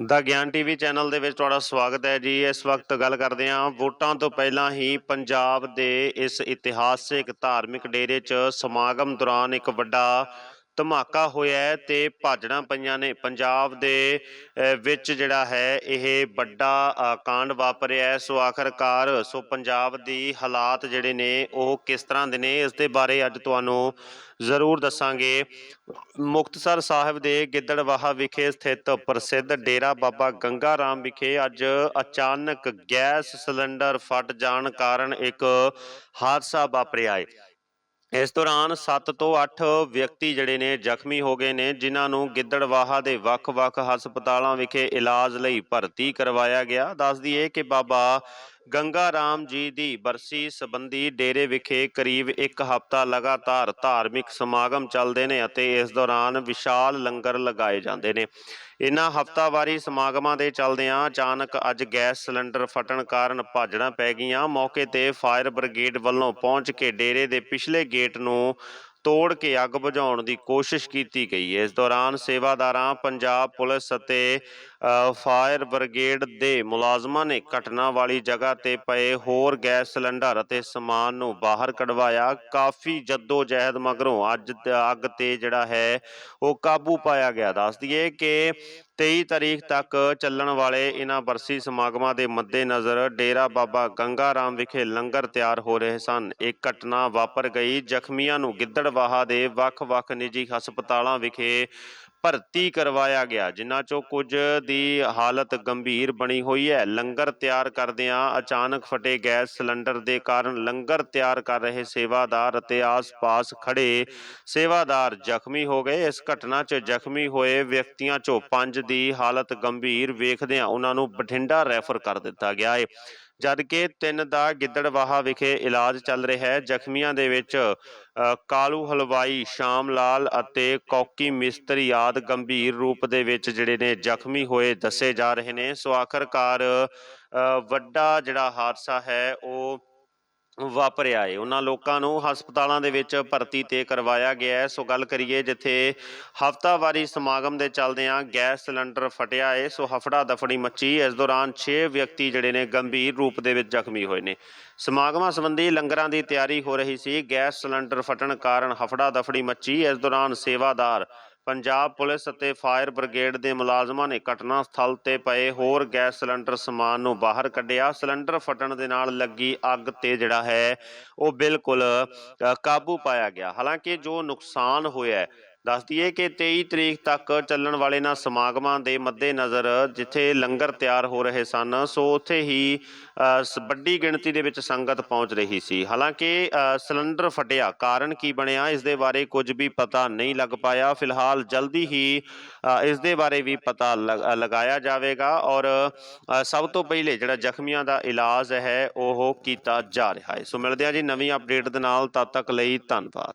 ਦਾ ਗਿਆਨ TV channel ਦੇ ਵਿੱਚ ਤੁਹਾਡਾ ਸਵਾਗਤ ਹੈ ਜੀ। ਇਸ ਵਕਤ ਗੱਲ ਕਰਦੇ ਹਾਂ। ਵੋਟਾਂ ਤੋਂ ਪਹਿਲਾਂ ਹੀ ਪੰਜਾਬ ਦੇ ਇਸ ਇਤਿਹਾਸਿਕ ਧਾਰਮਿਕ ਡੇਰੇ 'ਚ ਸਮਾਗਮ ਦੌਰਾਨ ਇੱਕ ਵੱਡਾ ਧਮਾਕਾ ਹੋਇਆ ਹੈ ਤੇ ਭਾਜੜਾਂ ਪਈਆਂ ਨੇ। ਪੰਜਾਬ ਦੇ ਵਿੱਚ ਜਿਹੜਾ ਹੈ, ਇਹ ਵੱਡਾ ਕਾਂਡ ਵਾਪਰਿਆ ਹੈ। ਸੋ ਆਖਰਕਾਰ, ਸੋ ਪੰਜਾਬ ਦੀ ਹਾਲਾਤ ਜਿਹੜੇ ਨੇ, ਉਹ ਕਿਸ ਤਰ੍ਹਾਂ ਦੇ ਨੇ, ਇਸ ਦੇ ਬਾਰੇ ਅੱਜ ਤੁਹਾਨੂੰ ਜ਼ਰੂਰ ਦੱਸਾਂਗੇ। ਮੁਕਤਸਰ ਸਾਹਿਬ ਦੇ ਗਿੱਦੜਵਾਹਾ ਵਿਖੇ ਸਥਿਤ ਪ੍ਰਸਿੱਧ ਡੇਰਾ ਬਾਬਾ ਗੰਗਾ ਰਾਮ ਵਿਖੇ ਅੱਜ ਅਚਾਨਕ ਗੈਸ ਸਿਲੰਡਰ ਫਟ ਜਾਣ ਕਾਰਨ ਇੱਕ ਹਾਦਸਾ ਵਾਪਰਿਆ ਹੈ। ਇਸ ਦੌਰਾਨ 7 ਤੋਂ 8 ਵਿਅਕਤੀ ਜਿਹੜੇ ਨੇ ਜ਼ਖਮੀ ਹੋ ਗਏ ਨੇ, ਜਿਨ੍ਹਾਂ ਨੂੰ ਗਿੱਦੜਵਾਹਾ ਦੇ ਵੱਖ-ਵੱਖ ਹਸਪਤਾਲਾਂ ਵਿਖੇ ਇਲਾਜ ਲਈ ਭਰਤੀ ਕਰਵਾਇਆ ਗਿਆ। ਦੱਸ ਦਈਏ ਕਿ ਬਾਬਾ ਗੰਗਾ ਰਾਮ ਜੀ ਦੀ ਬਰਸੀ ਸੰਬੰਧੀ ਡੇਰੇ ਵਿਖੇ ਕਰੀਬ ਇੱਕ ਹਫ਼ਤਾ ਲਗਾਤਾਰ ਧਾਰਮਿਕ ਸਮਾਗਮ ਚੱਲਦੇ ਨੇ ਅਤੇ ਇਸ ਦੌਰਾਨ ਵਿਸ਼ਾਲ ਲੰਗਰ ਲਗਾਏ ਜਾਂਦੇ ਨੇ। ਇਨ੍ਹਾਂ ਹਫ਼ਤਾਵਾਰੀ ਸਮਾਗਮਾਂ ਦੇ ਚੱਲਦਿਆਂ ਅਚਾਨਕ ਅੱਜ ਗੈਸ ਸਿਲੰਡਰ ਫਟਣ ਕਾਰਨ ਭਾਜੜਾਂ ਪੈ ਗਈਆਂ। ਮੌਕੇ ਤੇ ਫਾਇਰ ਬ੍ਰਿਗੇਡ ਵੱਲੋਂ ਪਹੁੰਚ ਕੇ ਡੇਰੇ ਦੇ ਪਿਛਲੇ ਗੇਟ ਨੂੰ ਤੋੜ ਕੇ ਅੱਗ ਬੁਝਾਉਣ ਦੀ ਕੋਸ਼ਿਸ਼ ਕੀਤੀ ਗਈ। ਇਸ ਦੌਰਾਨ ਸੇਵਾਦਾਰਾਂ, ਪੰਜਾਬ ਪੁਲਿਸ ਅਤੇ ਫਾਇਰ ਬ੍ਰਿਗੇਡ ਦੇ ਮੁਲਾਜ਼ਮਾਂ ਨੇ ਘਟਨਾ ਵਾਲੀ ਜਗ੍ਹਾ ਤੇ ਪਏ ਹੋਰ ਗੈਸ ਸਿਲੰਡਰ ਅਤੇ ਸਮਾਨ ਨੂੰ ਬਾਹਰ ਕਢਵਾਇਆ। ਕਾਫੀ ਜੱਦੋ ਜਹਿਦ ਮਗਰੋਂ ਅੱਜ ਅੱਗ ਤੇ ਜਿਹੜਾ ਹੈ, ਉਹ ਕਾਬੂ ਪਾਇਆ ਗਿਆ। ਦੱਸ ਦਈਏ ਕਿ 23 ਤਾਰੀਖ ਤੱਕ ਚੱਲਣ ਵਾਲੇ ਇਹਨਾਂ ਬਰਸੀ ਸਮਾਗਮਾਂ ਦੇ ਮੱਦੇਨਜ਼ਰ ਡੇਰਾ ਬਾਬਾ ਗੰਗਾ ਰਾਮ ਵਿਖੇ ਲੰਗਰ ਤਿਆਰ ਹੋ ਰਹੇ ਸਨ। ਇਹ ਘਟਨਾ ਵਾਪਰ ਗਈ। ਜ਼ਖਮੀਆਂ ਨੂੰ ਗਿੱਦੜਵਾਹਾ ਦੇ ਵੱਖ-ਵੱਖ ਨਿੱਜੀ ਹਸਪਤਾਲਾਂ ਵਿਖੇ ਭਰਤੀ ਕਰਵਾਇਆ ਗਿਆ ਜਿਨ੍ਹਾਂ ਚੋਂ ਕੁਝ ਦੀ ਹਾਲਤ ਗੰਭੀਰ ਬਣੀ ਹੋਈ ਹੈ। ਲੰਗਰ ਤਿਆਰ ਕਰਦਿਆਂ ਅਚਾਨਕ ਫਟੇ ਗੈਸ ਸਿਲੰਡਰ ਦੇ ਕਾਰਨ ਲੰਗਰ ਤਿਆਰ ਕਰ ਰਹੇ ਸੇਵਾਦਾਰ ਅਤੇ ਆਸ-ਪਾਸ ਖੜੇ ਸੇਵਾਦਾਰ ਜ਼ਖਮੀ ਹੋ ਗਏ। ਇਸ ਘਟਨਾ 'ਚ ਜ਼ਖਮੀ ਹੋਏ ਵਿਅਕਤੀਆਂ 'ਚੋਂ ਪੰਜ ਦੀ ਹਾਲਤ ਗੰਭੀਰ ਵੇਖਦਿਆਂ ਉਹਨਾਂ ਨੂੰ ਬਠਿੰਡਾ ਰੈਫਰ ਕਰ ਦਿੱਤਾ ਗਿਆ ਹੈ ਜਦਕਿ ਤਿੰਨ ਦਾ ਗਿੱਦੜਵਾਹਾ ਵਿਖੇ ਇਲਾਜ ਚੱਲ ਰਿਹਾ ਹੈ। ਜ਼ਖਮੀਆਂ ਦੇ ਵਿੱਚ ਅ, ਕਾਲੂ ਹਲਵਾਈ ਸ਼ਾਮ ਲਾਲ ਅਤੇ ਕੌਕੀ ਮਿਸਤਰੀ ਆਦ ਗੰਭੀਰ ਰੂਪ ਦੇ ਵਿੱਚ ਜਿਹੜੇ ਨੇ ਜ਼ਖਮੀ ਹੋਏ ਦੱਸੇ ਜਾ ਰਹੇ ਨੇ। ਸੋ ਆਖਰਕਾਰ ਅ, ਵੱਡਾ ਜਿਹੜਾ ਹਾਦਸਾ ਹੈ ਉਹ ਵਾਪਰਿਆ ਏ। ਉਹਨਾਂ ਲੋਕਾਂ ਨੂੰ ਹਸਪਤਾਲਾਂ ਦੇ ਵਿੱਚ ਭਰਤੀ ਤੇ ਕਰਵਾਇਆ ਗਿਆ ਹੈ ਸੋ ਗੱਲ ਕਰੀਏ ਜਿੱਥੇ ਹਫਤਾਵਾਰੀ ਸਮਾਗਮ ਦੇ ਚੱਲਦਿਆਂ ਗੈਸ ਸਿਲੰਡਰ ਫਟਿਆ ਏ, ਸੋ ਹਫੜਾ ਦਫੜੀ ਮੱਚੀ। ਇਸ ਦੌਰਾਨ 6 ਵਿਅਕਤੀ ਜਿਹੜੇ ਨੇ ਗੰਭੀਰ ਰੂਪ ਦੇ ਵਿੱਚ ਜ਼ਖਮੀ ਹੋਏ ਨੇ। ਸਮਾਗਮਾਂ ਸੰਬੰਧੀ ਲੰਗਰਾਂ ਦੀ ਤਿਆਰੀ ਹੋ ਰਹੀ ਸੀ। ਗੈਸ ਸਿਲੰਡਰ ਫਟਣ ਕਾਰਨ ਹਫੜਾ ਦਫੜੀ ਮੱਚੀ। ਇਸ ਦੌਰਾਨ ਸੇਵਾਦਾਰ ਪੰਜਾਬ ਪੁਲਿਸ ਅਤੇ ਫਾਇਰ ਬ੍ਰਿਗੇਡ ਦੇ ਮੁਲਾਜ਼ਮਾਂ ਨੇ ਘਟਨਾ ਸਥਲ ਤੇ ਪਏ ਹੋਰ ਗੈਸ ਸਿਲੰਡਰ ਸਮਾਨ ਨੂੰ ਬਾਹਰ ਕੱਢਿਆ। ਸਿਲੰਡਰ ਫਟਣ ਦੇ ਨਾਲ ਲੱਗੀ ਅੱਗ ਤੇ ਜਿਹੜਾ ਹੈ ਉਹ ਬਿਲਕੁਲ ਅ, ਕਾਬੂ ਪਾਇਆ ਗਿਆ। ਹਾਲਾਂਕਿ ਜੋ ਨੁਕਸਾਨ ਹੋਇਆ ਦੱਸ ਦਈਏ ਕਿ 23 ਤਰੀਕ ਤੱਕ ਚੱਲਣ ਵਾਲੇ ਨਾ ਸਮਾਗਮਾਂ ਦੇ ਮੱਦੇਨਜ਼ਰ ਜਿੱਥੇ ਲੰਗਰ ਤਿਆਰ ਹੋ ਰਹੇ ਸਨ ਸੋ ਉੱਥੇ ਹੀ ਸ- ਵੱਡੀ ਗਿਣਤੀ ਦੇ ਵਿੱਚ ਸੰਗਤ ਪਹੁੰਚ ਰਹੀ ਸੀ। ਹਾਲਾਂਕਿ ਸਿਲੰਡਰ ਫਟਿਆ। ਕਾਰਨ ਕੀ ਬਣਿਆ? ਇਸ ਦੇ ਬਾਰੇ ਕੁਝ ਵੀ ਪਤਾ ਨਹੀਂ ਲੱਗ ਪਾਇਆ। ਫਿਲਹਾਲ ਜਲਦੀ ਹੀ ਅ, ਇਸ ਦੇ ਬਾਰੇ ਵੀ ਪਤਾ ਲਗ- ਲਗਾਇਆ ਜਾਵੇਗਾ ਔਰ ਸਭ ਤੋਂ ਪਹਿਲੇ ਜਿਹੜਾ ਜ਼ਖਮੀਆਂ ਦਾ ਇਲਾਜ ਹੈ ਉਹ ਕੀਤਾ ਜਾ ਰਿਹਾ ਹੈ। ਸੋ ਮਿਲਦੇ ਹਾਂ ਜੀ ਨਵੀਂ ਅਪਡੇਟ ਦੇ ਨਾਲ। ਤਦ ਤੱਕ ਲਈ ਧੰਨਵਾਦ।